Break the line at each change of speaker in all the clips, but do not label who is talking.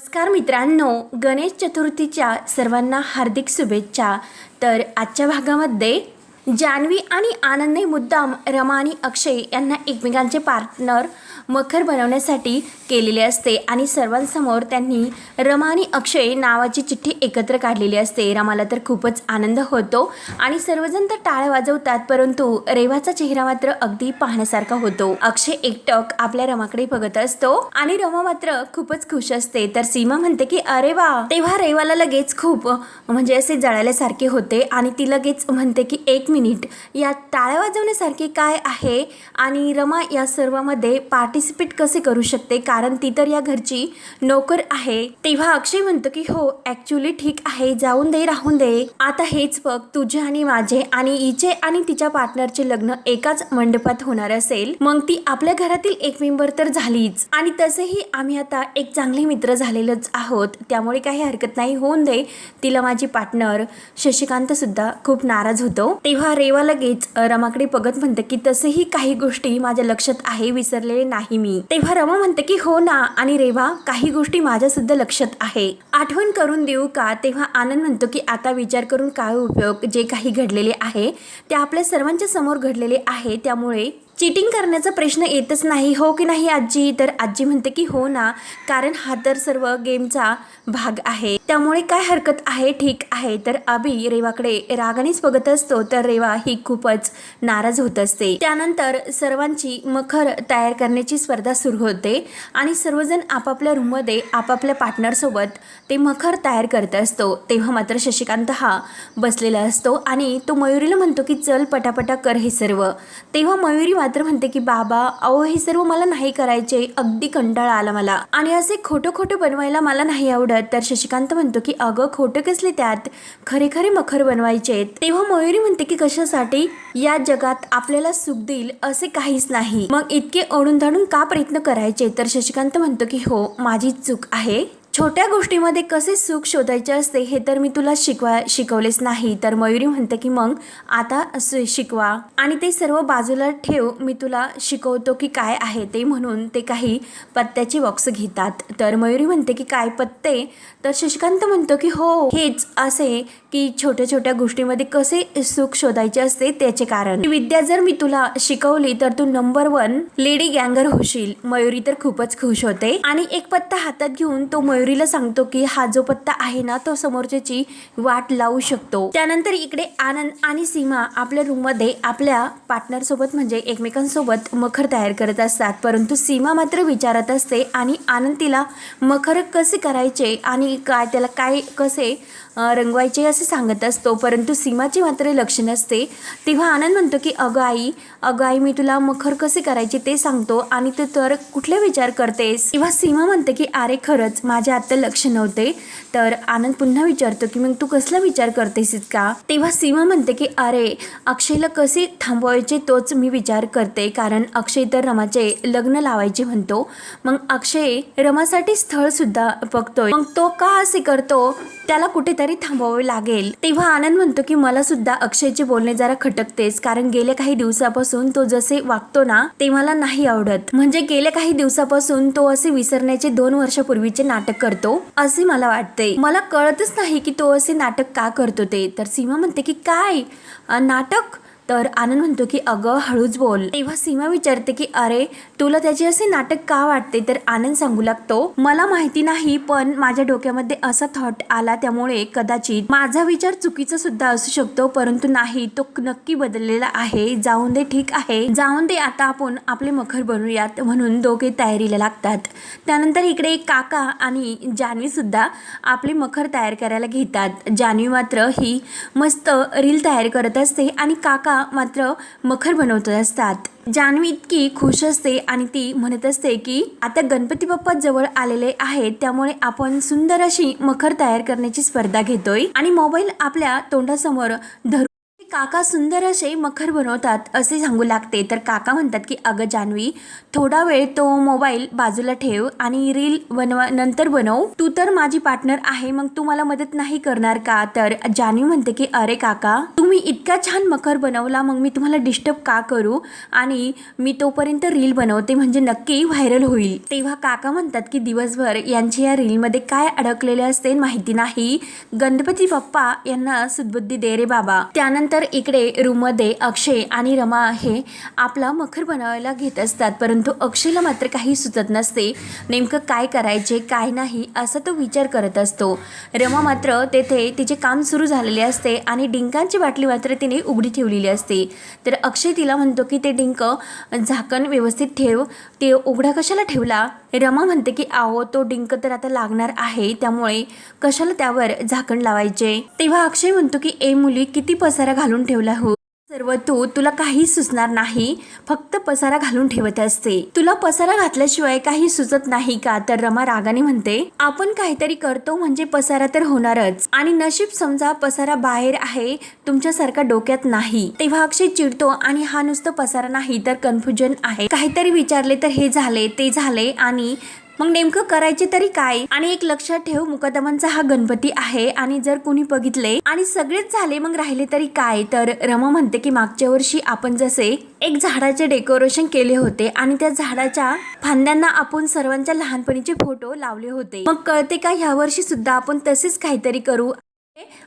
नमस्कार मित्रांनो गणेश चतुर्थीच्या सर्वांना हार्दिक शुभेच्छा. तर आजच्या भागामध्ये जान्हवी आणि आनंदने मुद्दाम रमा आणि अक्षय यांना एकमेकांचे पार्टनर मखर बनवण्यासाठी केलेले असते आणि सर्वांसमोर त्यांनी रमा आणि अक्षय नावाची चिठ्ठी एकत्र काढलेली असते. रमाला तर खूपच आनंद होतो आणि सर्वजण तर टाळ्या वाजवतात परंतु रेवाचा चेहरा मात्र अगदी पाहण्यासारखा होतो. अक्षय एकटक आपल्या रमाकडे बघत असतो आणि रमा मात्र खूपच खुश असते. तर सीमा म्हणते की अरे वा! तेव्हा रेवाला लगेच खूप म्हणजे असे जळाल्यासारखे होते आणि ती लगेच म्हणते की एक मिनिट या टाळ्या वाजवण्यासारखे काय आहे? आणि रमा या सर्वामध्ये पाठी पार्टिसिपेट कसे करू शकते? कारण ती तर या घरची नोकर आहे. तेव्हा अक्षय म्हणतो की हो ॲक्च्युली ठीक आहे जाऊन दे राहून दे. आता हेच बघ तुझे आणि माझे आणि हिचे आणि तिच्या पार्टनरचे लग्न एकाच मंडपात होणार असेल. मग ती आपल्या घरातील एक मेंबर तर झालीच. आणि तसेही आम्ही आता एक चांगले मित्र झालेलोच आहोत. त्यामुळे काही हरकत नाही होऊन दे. तिला माझी पार्टनर शशिकांत सुद्धा खूप नाराज होतो. तेव्हा रेवा लगेच रमाकडे बघत म्हणतं की तसेही काही गोष्टी माझ्या लक्षात आहे विसरलेले नाही. मी. तेव्हा रमा म्हणते की हो ना आणि रेवा काही गोष्टी माझ्या सुद्धा लक्षात आहे. आठवण करून देऊ का? तेव्हा आनंद म्हणतो की आता विचार करून काय उपयोग? जे काही घडलेले आहे ते आपल्या सर्वांच्या समोर घडलेले आहे त्यामुळे चिटिंग करण्याचा प्रश्न येतच नाही हो की नाही आजी? तर आजी म्हणते की हो ना कारण हा तर सर्व गेमचा भाग आहे. त्यामुळे काय हरकत आहे? ठीक आहे. तर अभि रेवाकडे रागानेच बघत असतो तर रेवा ही खूपच नाराज होत असते. त्यानंतर सर्वांची मखर तयार करण्याची स्पर्धा सुरू होते आणि सर्वजण आपापल्या रूममध्ये आपापल्या पार्टनरसोबत ते मखर तयार करत असतो. तेव्हा मात्र शशिकांत हा बसलेला असतो आणि तो मयुरीला म्हणतो की चल पटापटा कर हे सर्व. तेव्हा मयुरी मात्र म्हणते की बाबा अहो हे सर्व मला नाही करायचे. अगदी कंटाळा आला मला. आणि असे खोटं खोटं बनवायला मला नाही आवडत. तर शशिकांत म्हणतो की अगं खोटं कसले त्यात? खरे खरे मखर बनवायचे. तेव्हा मयुरी म्हणते की कशासाठी? या जगात आपल्याला सुख देईल असे काहीच नाही. मग इतके ओढून धाडून का प्रयत्न करायचे? तर शशिकांत म्हणतो की हो माझी चूक आहे. छोट्या गोष्टीमध्ये कसे सुख शोधायचे असते हे तर मी तुला शिकवा शिकवलेच नाही. तर मयुरी म्हणते की मग आता शिकवा. आणि ते सर्व बाजूला ठेव मी तुला शिकवतो की काय आहे ते म्हणून ते काही पत्त्याचे बॉक्स घेतात. तर मयुरी म्हणते की काय पत्ते? तर शशिकांत म्हणतो की हो हेच असे की छोट्या छोट्या गोष्टीमध्ये कसे सुख शोधायचे असते त्याचे कारण. विद्या जर मी तुला शिकवली तर तू नंबर वन लेडी गँगर होशील. मयुरी तर खूपच खुश होते. आणि एक पत्ता हातात घेऊन तो मयुरीला सांगतो की हा जो पत्ता आहे ना तो समोरच्याची वाट लावू शकतो. त्यानंतर इकडे आनंद आणि सीमा आपल्या रूममध्ये आपल्या पार्टनर सोबत म्हणजे एकमेकांसोबत मखर तयार करत असतात. परंतु सीमा मात्र विचारत असते आणि आनंद तिला मखर कसे करायचे आणि काय त्याला काय कसे रंगवायचे असे सांगत असतो. परंतु सीमाचे मात्र लक्ष नसते. तेव्हा आनंद म्हणतो की अगं आई अगं आई मी तुला मखर कसे करायचे ते सांगतो आणि तू तर कुठले विचार करतेस? तेव्हा सीमा म्हणते की अरे खरंच माझ्या आत्ता लक्ष नव्हते. तर आनंद पुन्हा विचारतो की मग तू कसला विचार करतेस का तेव्हा सीमा म्हणते की अरे अक्षयला कसे थांबवायचे तोच मी विचार करते. कारण अक्षय तर रमाचे लग्न लावायचे म्हणतो. मग अक्षय रमासाठी स्थळ सुद्धा बघतोय. मग तो का असे करतो? त्याला कुठे कुठेतरी थांबवावे लागेल. तेव्हा आनंद म्हणतो की मला सुद्धा अक्षयचे बोलणे जरा खटकतेच कारण गेल्या काही दिवसापासून तो जसे वागतो ना ते मला नाही आवडत. म्हणजे गेल्या काही दिवसापासून तो असे विसरण्याचे दोन वर्षापूर्वीचे नाटक करतो असे मला वाटते. मला कळतच नाही की तो असे नाटक का करतो ते. तर सीमा म्हणते की काय? नाटक? तर आनंद म्हणतो की अगं हळूच बोल. तेव्हा सीमा विचारते की अरे तुला त्याचे असे नाटक का वाटते? तर आनंद सांगू लागतो मला माहिती नाही पण माझ्या डोक्यामध्ये असा थॉट आला त्यामुळे कदाचित माझा विचार चुकीचा सुद्धा असू शकतो परंतु नाही तो नक्की बदललेला आहे. जाऊन दे ठीक आहे. जाऊन दे आता आपण आपले मखर बनवूयात म्हणून दोघे तयारीला लागतात. त्यानंतर इकडे काका आणि जान्हवी सुद्धा आपले मखर तयार करायला घेतात. जान्हवी मात्र ही मस्त रील तयार करत असते आणि काका मात्र मखर बनवत असतात. जान्हवी इतकी खुश असते आणि ती म्हणत असते की आता गणपती बाप्पा जवळ आलेले आहेत त्यामुळे आपण सुंदर अशी मखर तयार करण्याची स्पर्धा घेतोय आणि मोबाईल आपल्या तोंडासमोर धरून काका सुंदर असे मखर बनवतात असे सांगू लागते. तर काका म्हणतात की अगं जान्हवी थोडा वेळ तो मोबाईल बाजूला ठेव आणि रील बनवा नंतर बनव. तू तर माझी पार्टनर आहे मग तू मला मदत नाही करणार का? तर जान्हवी म्हणते की अरे काका तुम्ही इतका छान मखर बनवला मग मी तुम्हाला डिस्टर्ब का करू? आणि मी तोपर्यंत रील बनवते म्हणजे नक्की व्हायरल होईल. तेव्हा काका म्हणतात की दिवसभर यांच्या या रीलमध्ये काय अडकलेले असते माहिती नाही. गणपती बाप्पा यांना सुदबुद्धी दे रे बाबा. त्यानंतर इकडे रूममध्ये अक्षय आणि रमा हे आपला मखर बनवायला घेत असतात. परंतु अक्षयला मात्र काही सुचत नसते. नेमकं काय करायचे काय नाही असा तो विचार करत असतो. रमा मात्र तेथे तिचे काम सुरू झालेले असते आणि डिंकांची बाटली मात्र तिने उघडी ठेवलेली असते. तर अक्षय तिला म्हणतो की ते डिंक झाकण व्यवस्थित ठेव. ते उघडा कशाला ठेवला? रमा म्हणते की आहो तो डिंक तर आता लागणार आहे. त्यामुळे कशाला त्यावर झाकण लावायचे? तेव्हा अक्षय म्हणतो की ए मुली किती पसारा घालून ठेवला हो? सर्व तू तुला काही सुचणार नाही फक्त पसारा घालून ठेवत असते. तुला पसारा घातल्याशिवाय काही सुचत नाही का? तर रमा रागाने म्हणते आपण काहीतरी करतो म्हणजे पसारा तर होणारच. आणि नशीब समजा पसारा बाहेर आहे तुमच्यासारखा डोक्यात नाही. तेव्हा अक्षय चिडतो आणि हा नुसतं पसारा नाही तर कन्फ्युजन आहे. काहीतरी विचारले तर हे झाले ते झाले आणि मग नेमकं करायचे तरी काय? आणि एक लक्षात ठेव मुकदमांचा हा गणपती आहे आणि जर कोणी बघितले आणि सगळेच झाले मग राहिले तरी काय? तर रमा म्हणते की मागच्या वर्षी आपण जसे एक झाडाचे डेकोरेशन केले होते आणि त्या झाडाच्या फांद्यांना आपण सर्वांच्या लहानपणीचे फोटो लावले होते. मग कळते का ह्या वर्षी सुद्धा आपण तसेच काहीतरी करू?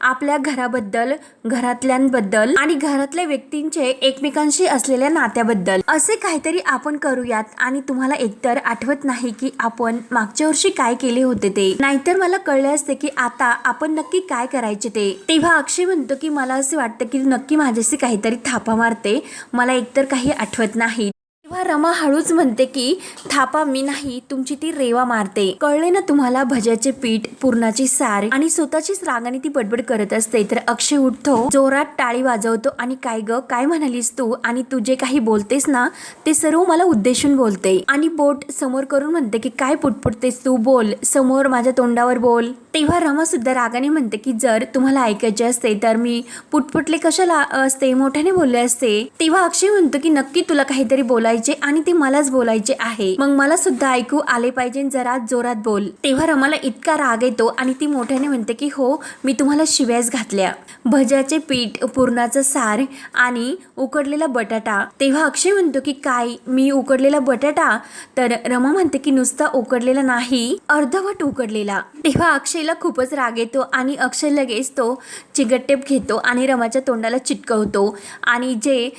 आपल्या घराबद्दल घरातल्यांबद्दल आणि घरातल्या व्यक्तींचे एकमेकांशी असलेल्या नात्याबद्दल. असे काहीतरी आपण करूयात आणि तुम्हाला एकतर आठवत नाही की आपण मागच्या वर्षी काय केले होते ते. नाहीतर मला कळले असते की आता आपण नक्की काय करायचे ते. तेव्हा अक्षय म्हणतो की मला असे वाटतं की नक्की माझ्याशी काहीतरी थापा मारते. मला एकतर काही आठवत नाही. तेव्हा रमा हळूच म्हणते की थापा मी नाही तुमची ती रेवा मारते. कळले ना तुम्हाला भज्याचे पीठ पूर्णाची सार आणि स्वतःचीच रागाने ती बडबड करत असते? तर अक्षय उठतो जोरात टाळी वाजवतो आणि काय ग काय म्हणालीस तू? आणि तू जे काही बोलतेस ना ते सर्व मला उद्देशून बोलते. आणि बोट समोर करून म्हणते की काय पुटपुटतेस तू? बोल. समोर माझ्या तोंडावर बोल. तेव्हा रमासुद्धा रागाने म्हणते की जर तुम्हाला ऐकायचे असते तर मी पुटपुटले कशाला असते? मोठ्याने बोलले असते. तेव्हा अक्षय म्हणतो की नक्की तुला काहीतरी बोलायचे आणि ते मलाच बोलायचे आहे. मग मला सुद्धा ऐकू आले पाहिजे जरा जोरात बोल. तेव्हा रमाला इतका राग येतो आणि ती मोठ्याने म्हणते की हो मी तुम्हाला शिव्याच घातल्या. भज्याचे पीठ पुरणाचं सार आणि उकडलेला बटाटा. तेव्हा अक्षय म्हणतो की काय? मी उकडलेला बटाटा? तर रमा म्हणते की नुसता उकडलेला नाही अर्धवट उकडलेला. तेव्हा अक्षय अक्षयला खूपच राग येतो आणि अक्षय लगेच तो चिगटटेप घेतो आणि रमाच्या तोंडाला चिटकवतो. आणि जे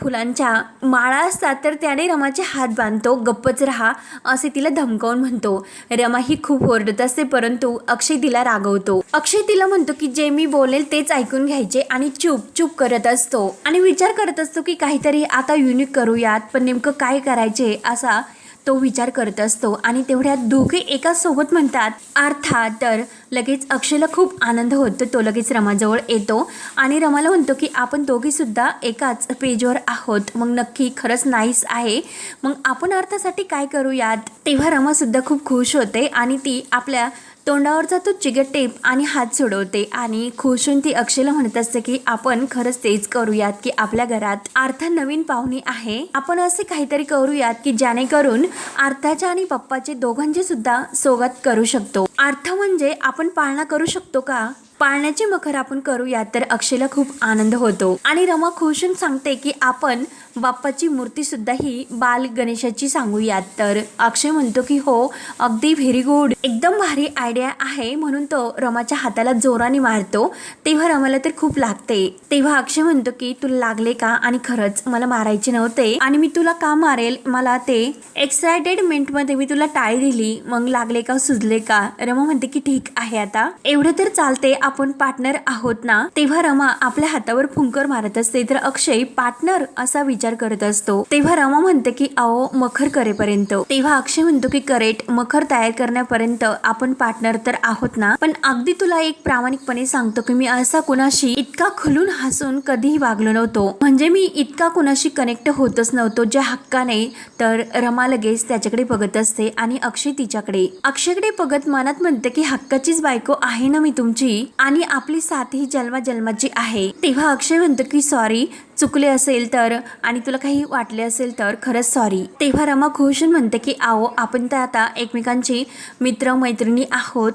फुलांच्या माळा असतात तर त्याने रमाचे हात बांधतो गप्पच राहा असे तिला धमकावून म्हणतो. रमा ही खूप ओरडत असते परंतु अक्षय तिला रागवतो. अक्षय तिला म्हणतो की जे मी बोलेल तेच ऐकून घ्यायचे आणि चूप चूप करत असतो. आणि विचार करत असतो की काहीतरी आता युनिक करूयात पण नेमकं काय करायचे? असा तो विचार करत असतो आणि तेवढ्यात दोघे एका सोबत म्हणतात अर्थात तर लगेच अक्षयला खूप आनंद होतो. तो लगेच रमाजवळ येतो आणि रमाला म्हणतो की आपण दोघीसुद्धा एकाच पेजवर आहोत. मग नक्की खरंच नाईस आहे. मग आपण अर्थासाठी काय करूयात? तेव्हा रमासुद्धा खूप खुश होते आणि ती आपल्या तोंडावरचा तो चिगट टेप आणि हात सोडवते आणि खुश होऊन ती अक्षयला म्हणत असते की आपण खरंच तेच करूयात की आपल्या घरात आर्था नवीन पाहुणी आहे. आपण असे काहीतरी करूयात की जेणेकरून आर्थाच्या आणि पप्पाचे दोघांचे सुद्धा स्वागत करू शकतो. अर्थ म्हणजे आपण पाळणा करू शकतो का? पाळण्याचे मखर आपण करूयात तर अक्षयला खूप आनंद होतो. आणि रमा खुशून सांगते की आपण बाप्पाची मूर्ती सुद्धा ही बाल गणेशाची सांगूयात तर अक्षय म्हणतो की हो अगदी व्हेरी गुड एकदम भारी आयडिया आहे म्हणून तो रमाच्या हाताला जोराने मारतो. तेव्हा रमाला तर खूप लागते. तेव्हा अक्षय म्हणतो की तुला लागले का? आणि खरंच मला मारायचे नव्हते. आणि मी तुला का मारेल? मला ते एक्सायटेडमेंटमध्ये मी तुला टाळी दिली. मग लागले का? सुजले का? रमा म्हणते की ठीक आहे आता. एवढं तर चालते. आपण पार्टनर आहोत ना? तेव्हा रमा आपल्या हातावर फुंकर मारत असते. तर अक्षय पार्टनर असा विचार विचार करत असतो. तेव्हा रमा म्हणते की अहो मखर करेपर्यंत. तेव्हा अक्षय म्हणतो की करेक्ट मखर तयार करण्यापर्यंत आपण पार्टनर तर आहोत ना? पण अगदी तुला एक प्रामाणिकपणे सांगतो की मी असा कुणाशी इतका खुलून हसून कधीही वागलो नव्हतो. म्हणजे मी इतका कुणाशी कनेक्ट होतच नव्हतो ज्या हक्काने. तर रमा लगेच त्याच्याकडे बघत असते आणि अक्षय तिच्याकडे. अक्षयकडे बघत मनात म्हणते की हक्काचीच बायको आहे ना मी तुमची? आणि आपली साथ ही जन्मा जन्माची आहे. तेव्हा अक्षय म्हणतो की सॉरी चुकले असेल तर आणि तुला काही वाटले असेल तर खरंच सॉरी तेव्हा रमा खुश म्हणते की आओ आपण तर आता एकमेकांची मित्र मैत्रिणी आहोत.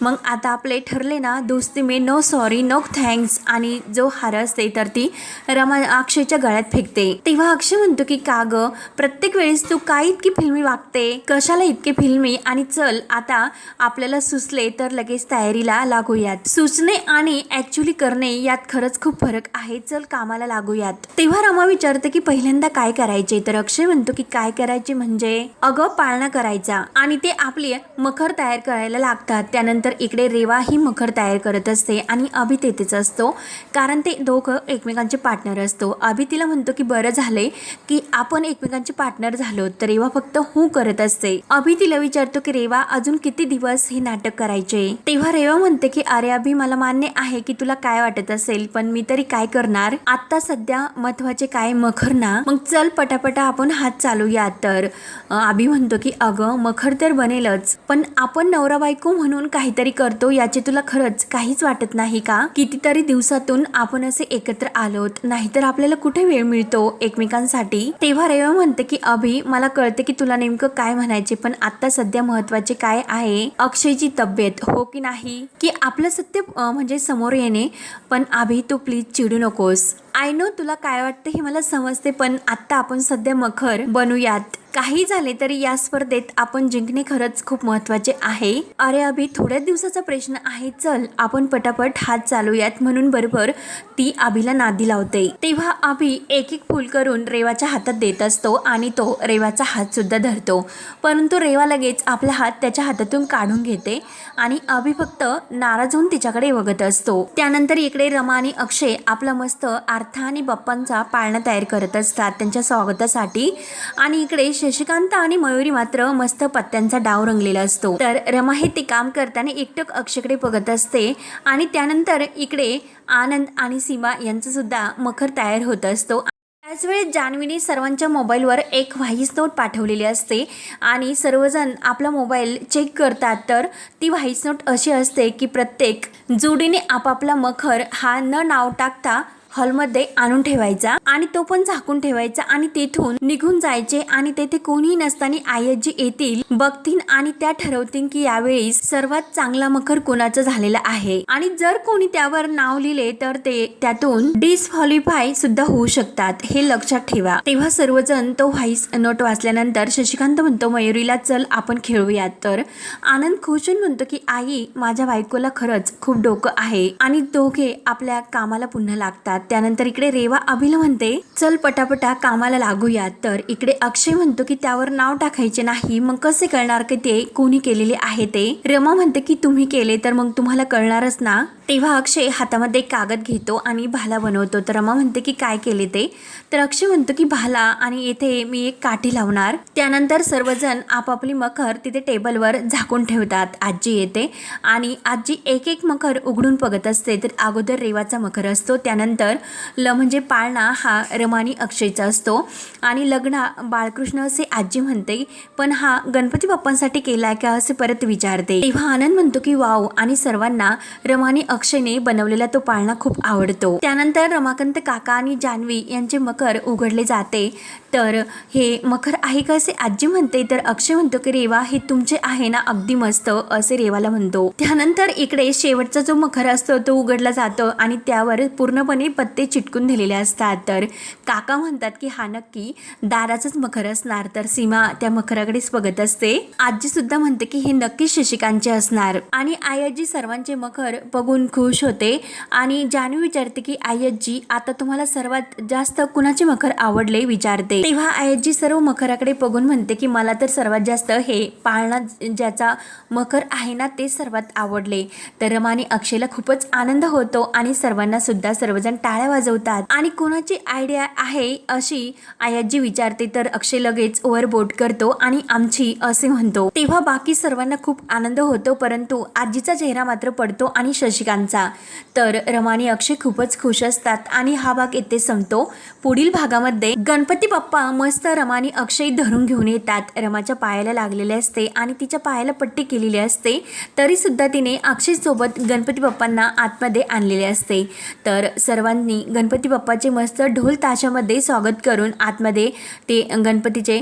मग आता आपले ठरले ना दोस्ती मे नो सॉरी नो थँक्स आणि जो हार असते तर ती रमा अक्षयच्या गळ्यात फेकते. तेव्हा अक्षय म्हणतो की का ग? प्रत्येक वेळेस तू काय इतकी फिल्मी वागते? कशाला इतके फिल्मी? आणि चल आता आपल्याला सुचले तर लगेच तयारीला लागूयात. सुचणे आणि ऍक्च्युली करणे यात खरंच खूप फरक आहे. चल कामाला करूयात तेव्हा रमा विचारते की पहिल्यांदा काय करायचे? तर अक्षय म्हणतो की काय करायचे म्हणजे अगं पाळणा करायचा. आणि ते आपले मखर तयार करायला लागतात. त्यानंतर इकडे रेवा ही मखर तयार करत असते आणि अभि तेथेच असतो. कारण ते दोघं एकमेकांचे पार्टनर असतो. अभि तिला म्हणतो की बरं झाले की आपण एकमेकांचे पार्टनर झालो तर रेवा फक्त हू करत असते. अभि तिला विचारतो की रेवा अजून किती दिवस हे नाटक करायचे? तेव्हा रेवा म्हणते की अरे अभि मला मान्य आहे की तुला काय वाटत असेल पण मी तरी काय करणार? आता सध्या महत्त्वाचे काय मखर ना मग चल पटापटा आपण हात चालूया तर. आभी म्हणतो की अगं मखर तर बनेलच पण आपण नवरा बायको म्हणून काहीतरी करतो याचे तुला खरंच काहीच वाटत नाही का? कितीतरी दिवसातून आपण असे एकत्र आलोत नाहीतर आपल्याला कुठे वेळ मिळतो एकमेकांसाठी? तेव्हा रेवा म्हणते की अभि मला कळते की तुला नेमकं काय म्हणायचे पण आता सध्या महत्त्वाचे काय आहे? अक्षयची तब्येत हो की नाही? की आपलं सत्य म्हणजे समोर येणे पण आभी तू प्लीज चिडू नकोस. आय नो तुला काय वाटतं हे मला समजते पण आत्ता आपण सध्या मखर बनूयात. काही झाले तरी या स्पर्धेत आपण जिंकणे खरंच खूप महत्त्वाचे आहे. अरे अभि थोड्याच दिवसाचा प्रश्न आहे. चल आपण पटापट हात चालूयात म्हणून बरोबर ती अभिला नादी लावते. तेव्हा अभि एक एक फूल करून रेवाच्या हातात देत असतो आणि तो रेवाचा हात सुद्धा धरतो. परंतु रेवा लगेच आपला हात त्याच्या हातातून काढून घेते आणि अभि फक्त नाराज होऊन तिच्याकडे बघत असतो. त्यानंतर इकडे रमा आणि अक्षय आपला मस्त आर्था आणि बाप्पांचा पाळणा तयार करत असतात त्यांच्या स्वागतासाठी आणि इकडे शशिकांत आणि मयुरी मात्र मस्त पत्त्यांचा डाव रंगलेला असतो. तर रमा हे ते काम करताना एकटक अक्षकडे बघत असते आणि त्यानंतर इकडे आनंद आणि सीमा यांचा सुद्धा मखर तयार होत असतो. त्याच वेळेस जान्हवीने सर्वांच्या मोबाईलवर एक व्हाईस नोट पाठवलेली असते आणि सर्वजण आपला मोबाईल चेक करतात तर ती व्हाईस नोट अशी असते की प्रत्येक जोडीने आपापला मखर हा न नाव टाकता हॉलमध्ये आणून ठेवायचा आणि तो पण झाकून ठेवायचा आणि तेथून निघून जायचे आणि तेथे कोणीही नसताना आयजी येतील बघतील आणि त्या ठरवतील की यावेळी सर्वात चांगला मखर कोणाचा झालेला आहे. आणि जर कोणी त्यावर नाव लिहिले तर ते त्यातून डिसक्वालिफाय सुद्धा होऊ शकतात हे लक्षात ठेवा. तेव्हा सर्वजण तो व्हाईस नोट वाचल्यानंतर शशिकांत म्हणतो मयुरीला चल आपण खेळूयात. तर आनंद खुशून म्हणतो की आई माझ्या बायकोला खरंच खूप डोकं आहे आणि दोघे आपल्या कामाला पुन्हा लागतात. त्यानंतर इकडे रेवा अभिला म्हणते चल पटापटा कामाला लागूयात. तर इकडे अक्षय म्हणतो की त्यावर नाव टाकायचे नाही. मग कसे कळणार की ते कोणी केलेले आहे ते? रमा म्हणते की तुम्ही केले तर मग तुम्हाला कळणारच ना. तेव्हा अक्षय हातामध्ये एक कागद घेतो आणि भाला बनवतो. तर रमा म्हणते की काय केले ते? तर अक्षय म्हणतो की भाला आणि येथे मी एक काठी लावणार. त्यानंतर सर्वजण आपापली मखर तिथे टेबलवर झाकून ठेवतात. आजी येते आणि आजी एक एक मखर उघडून बघत असते. तर अगोदर रेवाचा मखर असतो. त्यानंतर ल म्हणजे पाळणा हा रमानी अक्षयचा असतो. आणि लग्न बाळकृष्ण असे आजी म्हणते पण हा गणपती बाप्पांसाठी केलाय का? असे परत विचारते. तेव्हा आनंद म्हणतो की वाव. आणि सर्वांना रमानी अक्षयने बनवलेला तो पाळणा खूप आवडतो. त्यानंतर रमाकांत काका आणि जान्हवी यांचे मखर उघडले जाते. तर हे मखर आहे का असे आजी म्हणते तर अक्षय म्हणतो की रेवा हे तुमचे आहे ना अगदी मस्त असे रेवाला म्हणतो. त्यानंतर इकडे शेवटचा जो मखर असतो तो उघडला जातो आणि त्यावर पूर्णपणे पत्ते चिटकून दिलेले असतात. तर काका म्हणतात की हा नक्की दाराचाच मखर असणार तर सीमा त्या मखराकडेच बघत असते. आजी सुद्धा म्हणते की हे नक्की शशिकांतचे असणार. आणि आई आजी सर्वांचे मखर बघून बघून खुश होते. आणि जानवी विचारते की आयजी आता तुम्हाला सर्वात जास्त कुणाचे मखर आवडले? विचारते. तेव्हा आयजी सर्व मखराकडे बघून म्हणते की मला तर सर्वात जास्त हे पाळणा ज्याचा मखर आहे ना ते सर्वात आवडले. तर रमाने अक्षयला खूपच आनंद होतो आणि सर्वांना सुद्धा सर्वजण टाळ्या वाजवतात. आणि कोणाची आयडिया आहे अशी आयाजी विचारते तर अक्षय लगेच ओव्हरबोट करतो आणि आमची असे म्हणतो. तेव्हा बाकी सर्वांना खूप आनंद होतो परंतु आजीचा चेहरा मात्र पडतो आणि शशिकांतचा तर रमानी अक्षय खूपच खुश असतात आणि हा भाग येथे संपतो. पुढील भागामध्ये गणपती बाप्पा मस्त रमानी अक्षय धरून घेऊन येतात. रमाच्या पायाला लागलेले असते आणि तिच्या पायाला पट्टी केलेली असते तरी सुद्धा तिने अक्षयसोबत गणपती बाप्पांना आतमध्ये आणलेले असते. तर सर्वांनी गणपती बाप्पाचे मस्त ढोल ताशामध्ये स्वागत करून आतमध्ये ते गणपतीचे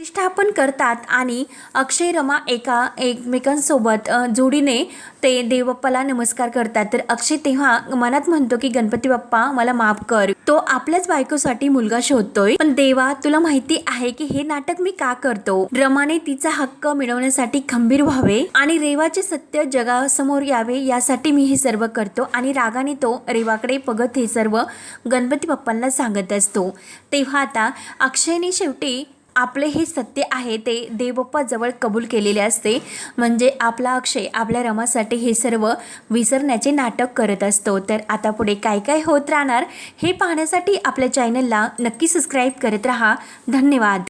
प्रतिष्ठापन करतात आणि अक्षय रमा एका एकमेकांसोबत जोडीने ते देवबाप्पाला नमस्कार करतात. तर अक्षय तेव्हा मनात म्हणतो की गणपती बाप्पा मला माफ कर. तो आपल्याच बायकोसाठी मुलगा शोधतोय. पण देवा तुला माहिती आहे की हे नाटक मी का करतो? रमाने तिचा हक्क मिळवण्यासाठी खंबीर व्हावे आणि रेवाचे सत्य जगासमोर यावे यासाठी मी हे सर्व करतो आणि रागाने तो रेवाकडे बघत हे सर्व गणपती बाप्पांना सांगत असतो. तेव्हा आता अक्षयने शेवटी आपले हे सत्य आहे ते देवप्पाजवळ कबूल केलेले असते. म्हणजे आपला अक्षय आपल्या रमासाठी हे सर्व विसरण्याचे नाटक करत असतो. तर आता पुढे काय काय होत राहणार हे पाहण्यासाठी आपल्या चॅनलला नक्की सबस्क्राईब करत राहा. धन्यवाद.